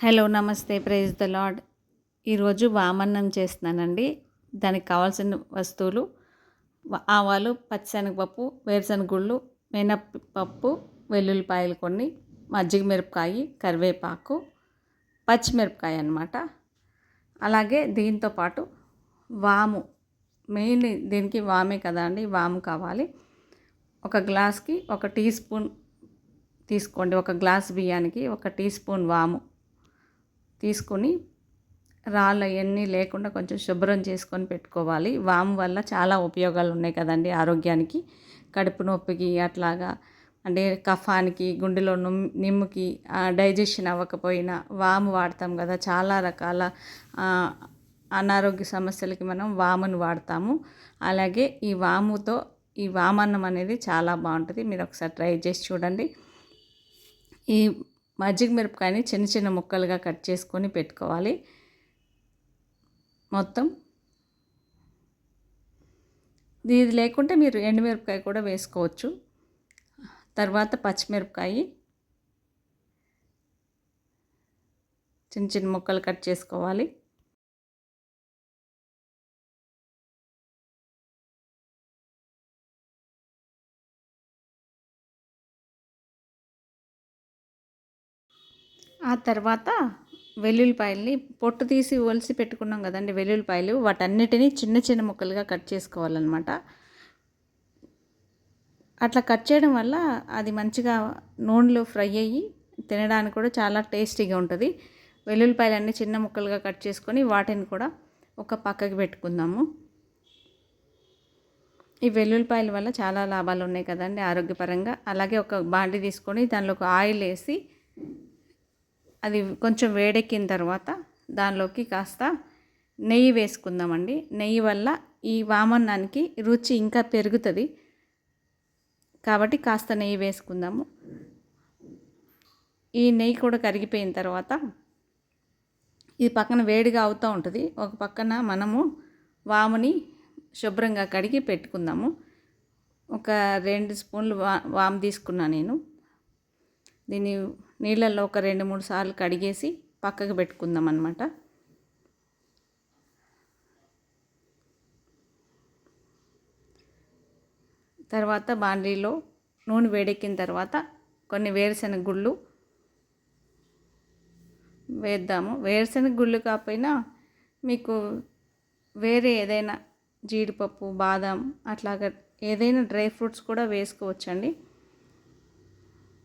Hello నమస్తే. Praise the lord ఈరోజు వామన్నం చేస్తున్నానండి. దానికి కావాల్సిన వస్తువులు ఆవాలు పచ్చిశనగపప్పు వేరుశనగుళ్ళు మినప్పప్పు వెల్లుల్లిపాయలు కొన్ని మజ్జిగ మిరపకాయ కరివేపాకు పచ్చిమిరపకాయ అనమాట అలాగే దీంతో పాటు వాము. మెయిన్ దీనికి వామే కదా అండి వాము కావాలి. ఒక గ్లాస్కి ఒక టీ స్పూన్ తీసుకోండి. ఒక గ్లాస్ బియ్యానికి ఒక టీ స్పూన్ వాము. తీసుకొని రాళ్ళు అవన్నీ లేకుండా కొంచెం శుభ్రం చేసుకొని పెట్టుకోవాలి. వాము వల్ల చాలా ఉపయోగాలు ఉన్నాయి కదండి ఆరోగ్యానికి. కడుపు నొప్పికి అట్లాగా అంటే కఫానికి గుండెలో నుమ్ నిమ్ముకి డైజెషన్ అవ్వకపోయినా వాము వాడతాం కదా. చాలా రకాల అనారోగ్య సమస్యలకి మనం వామును వాడతాము. అలాగే ఈ వాముతో ఈ వామన్నం అనేది చాలా బాగుంటుంది. మీరు ఒకసారి ట్రై చేసి చూడండి. ఈ మజ్జిగ మిరపకాయని చిన్న చిన్న ముక్కలుగా కట్ చేసుకొని పెట్టుకోవాలి. మొత్తం. ఇది లేకుంటే మీరు ఎండుమిరపకాయ కూడా వేసుకోవచ్చు. తర్వాత పచ్చిమిరపకాయ. చిన్న చిన్న ముక్కలు కట్ చేసుకోవాలి. ఆ తర్వాత వెల్లుల్లిపాయల్ని పొట్టు తీసి ఒలిసి పెట్టుకున్నాం కదండి వెల్లుల్లిపాయలు. వాటన్నిటిని చిన్న చిన్న ముక్కలుగా కట్ చేసుకోవాలన్నమాట. అట్లా కట్ చేయడం వల్ల అది మంచిగా నూనెలో ఫ్రై అయ్యి తినడానికి కూడా చాలా టేస్టీగా ఉంటుంది. వెల్లుల్లిపాయలన్నీ చిన్న ముక్కలుగా కట్ చేసుకొని వాటిని కూడా ఒక పక్కకి పెట్టుకుందాము. ఈ వెల్లుల్లిపాయల వల్ల చాలా లాభాలు ఉన్నాయి కదండి ఆరోగ్యపరంగా. అలాగే ఒక బాండి తీసుకొని దానిలో ఒక ఆయిల్ వేసి అది కొంచెం వేడెక్కిన తర్వాత దానిలోకి కాస్త నెయ్యి వేసుకుందామండి. నెయ్యి వల్ల ఈ వామన్నానికి రుచి ఇంకా పెరుగుతుంది. కాబట్టి కాస్త నెయ్యి వేసుకుందాము. ఈ నెయ్యి కూడా కరిగిపోయిన తర్వాత ఇది పక్కన వేడిగా అవుతూ ఉంటుంది. ఒక పక్కన మనము వాముని శుభ్రంగా కడిగి పెట్టుకుందాము. ఒక రెండు స్పూన్లు వా వాము తీసుకున్నా నేను. దీన్ని నీళ్ళల్లో ఒక రెండు మూడు సార్లు కడిగేసి పక్కకు పెట్టుకుందాం అనమాట తర్వాత బాండీలో నూనె వేడెక్కిన తర్వాత కొన్ని వేరుశనగ గుళ్ళు వేద్దాము. వేరుశనగ గుళ్ళు కాకపోయినా మీకు వేరే ఏదైనా జీడిపప్పు బాదం అట్లాగా ఏదైనా డ్రై ఫ్రూట్స్ కూడా వేసుకోవచ్చండి.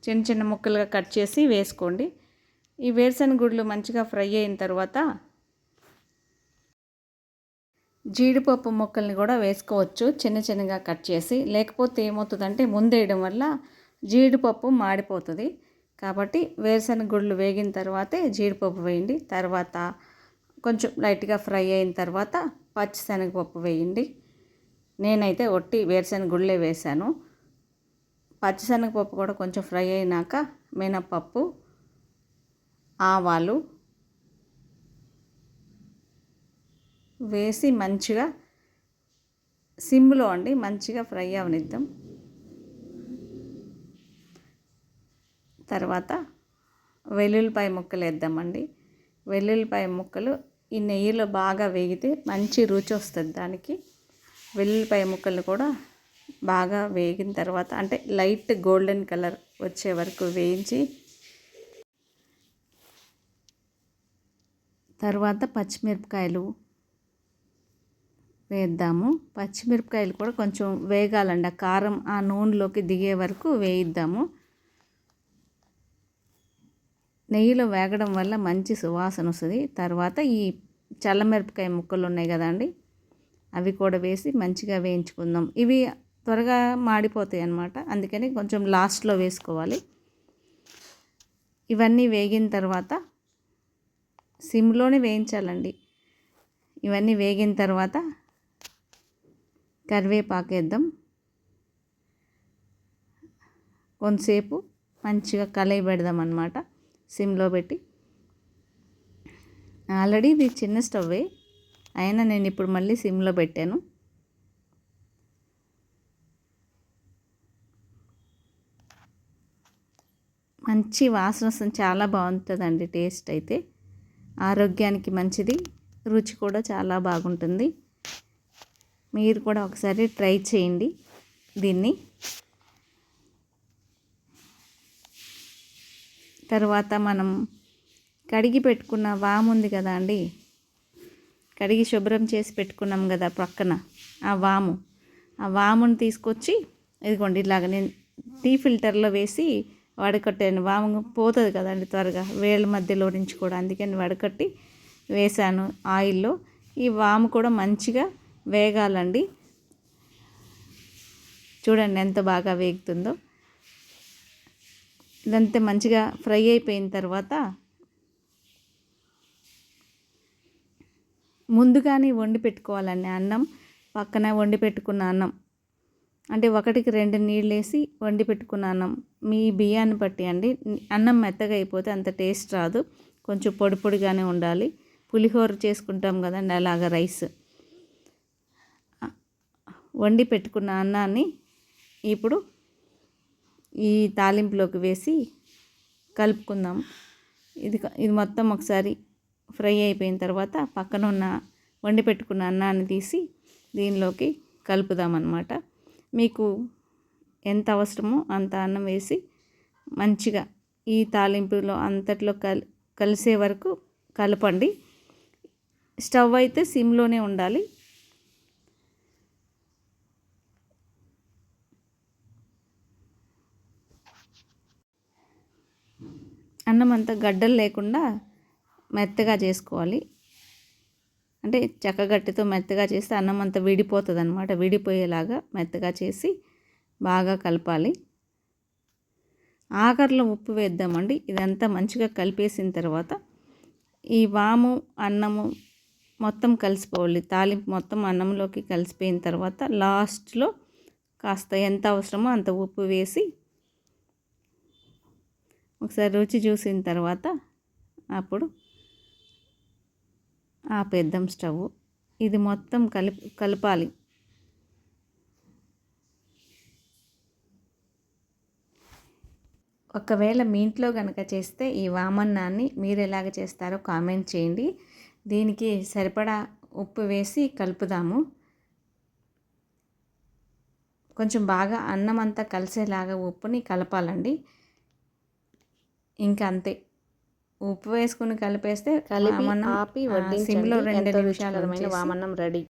చిన్న చిన్న ముక్కలుగా కట్ చేసి వేసుకోండి. ఈ వేరుశనగ గుడ్లు మంచిగా ఫ్రై అయిన తర్వాత జీడిపప్పు ముక్కల్ని కూడా వేసుకోవచ్చు. చిన్న చిన్నగా కట్ చేసి లేకపోతే ఏమవుతుందంటే ముందేయడం వల్ల జీడిపప్పు మాడిపోతుంది. కాబట్టి వేరుశనగ గుడ్లు వేగిన తర్వాతే జీడిపప్పు వేయండి. తర్వాత కొంచెం లైట్గా ఫ్రై అయిన తర్వాత పచ్చిశనగపప్పు వేయండి. నేనైతే ఒట్టి వేరుశనగ గుళ్ళే వేశాను. పచ్చిశనగపప్పు కూడా కొంచెం ఫ్రై అయినాక మినప్పప్పు ఆవాలు వేసి మంచిగా సిమ్లో అండి మంచిగా ఫ్రై అవనిద్దాం. తర్వాత వెల్లుల్లిపాయ ముక్కలు వేద్దామండి. వెల్లుల్లిపాయ ముక్కలు ఈ నెయ్యిలో బాగా వేగితే మంచి రుచి వస్తుంది దానికి. వెల్లుల్లిపాయ ముక్కలు కూడా బాగా వేగిన తర్వాత అంటే లైట్ గోల్డెన్ కలర్ వచ్చే వరకు వేయించి తర్వాత పచ్చిమిరపకాయలు వేద్దాము. పచ్చిమిరపకాయలు కూడా కొంచెం వేగాలండి. ఆ కారం ఆ నూనెలోకి దిగే వరకు వేయిద్దాము. నెయ్యిలో వేగడం వల్ల మంచి సువాసన వస్తుంది. తర్వాత ఈ చల్లమిరపకాయ ముక్కలు ఉన్నాయి కదండి అవి కూడా వేసి మంచిగా వేయించుకుందాం. ఇవి త్వరగా మాడిపోతాయి అన్నమాట. అందుకని కొంచెం లాస్ట్లో వేసుకోవాలి. ఇవన్నీ వేగిన తర్వాత సిమ్లోనే వేయించాలండి. ఇవన్నీ వేగిన తర్వాత కరివేపాకు వేద్దాం. కొంతసేపు మంచిగా కలయి పెడదాం అనమాట సిమ్లో పెట్టి. ఆల్రెడీ ఇది చిన్న స్టవ్వే అయినా నేను ఇప్పుడు మళ్ళీ సిమ్లో పెట్టాను. మంచి వాసన వస్తుంది. చాలా బాగుంటుందండి టేస్ట్ అయితే. ఆరోగ్యానికి మంచిది. రుచి కూడా చాలా బాగుంటుంది. మీరు కూడా ఒకసారి ట్రై చేయండి దీన్ని. తర్వాత మనం కడిగి పెట్టుకున్న వాము ఉంది కదా అండి? కడిగి శుభ్రం చేసి పెట్టుకున్నాం కదా పక్కన ఆ వాము. ఆ వాముని తీసుకొచ్చి ఇదిగోండి ఇలాగ నేను టీ ఫిల్టర్లో వేసి వడకట్టాను వాము పోతుంది కదండి త్వరగా వేళ్ళ మధ్యలో నుంచి కూడా. అందుకని వడకట్టి వేసాను ఆయిల్లో. ఈ వాము కూడా మంచిగా వేగాలండి. చూడండి ఎంత బాగా వేగుతుందో. ఇదంతా మంచిగా ఫ్రై అయిపోయిన తర్వాత ముందుగానే వండి పెట్టుకోవాలండి అన్నం. పక్కన వండి పెట్టుకున్న అన్నం. అంటే ఒకటికి రెండు నీళ్ళు వేసి వండి పెట్టుకున్న అన్నం. మీ బియ్యాన్ని బట్టి అండి. అన్నం మెత్తగా అయిపోతే అంత టేస్ట్ రాదు. కొంచెం పొడి పొడిగానే ఉండాలి. పులిహోర చేసుకుంటాం కదండి అలాగ రైస్. వండి పెట్టుకున్న అన్నాన్ని ఇప్పుడు ఈ తాలింపులోకి వేసి కలుపుకుందాం. ఇది ఇది మొత్తం ఒకసారి ఫ్రై అయిపోయిన తర్వాత పక్కన ఉన్న వండి పెట్టుకున్న అన్నాన్ని తీసి దీనిలోకి కలుపుదామన్నమాట. మీకు ఎంత అవసరమో అంత అన్నం వేసి మంచిగా ఈ తాలింపులో అంతట్లో కల్ కలిసే వరకు కలపండి. స్టవ్ అయితే సిమ్లోనే ఉండాలి. అన్నం అంతా గడ్డలు లేకుండా మెత్తగా చేసుకోవాలి. అంటే చెక్కగట్టితో మెత్తగా చేస్తే అన్నం అంతా విడిపోతుంది అనమాట విడిపోయేలాగా మెత్తగా చేసి బాగా కలపాలి. ఆఖరిలో ఉప్పు వేద్దామండి. ఇదంతా మంచిగా కలిపేసిన తర్వాత ఈ వాము అన్నము మొత్తం కలిసిపోవాలి. తాలింపు మొత్తం అన్నంలోకి కలిసిపోయిన తర్వాత లాస్ట్లో కాస్త ఎంత అవసరమో అంత ఉప్పు వేసి ఒకసారి రుచి చూసిన తర్వాత అప్పుడు ఆపేద్దాం స్టవ్. ఇది మొత్తం కలిపి కలపాలి. ఒకవేళ మీ ఇంట్లో కనుక చేస్తే ఈ వామన్నాన్ని మీరు ఎలాగ చేస్తారో కామెంట్ చేయండి. దీనికి సరిపడా ఉప్పు వేసి కలుపుదాము. కొంచెం బాగా అన్నం అంతా కలిసేలాగా ఉప్పుని కలపాలండి. ఇంకా అంతే. ఉప్పు వేసుకుని కలిపేస్తే కలిపి ఆపి వడ్డించండి. సిమ్లో రెండు నిమిషాలు వామన్నం రెడీ.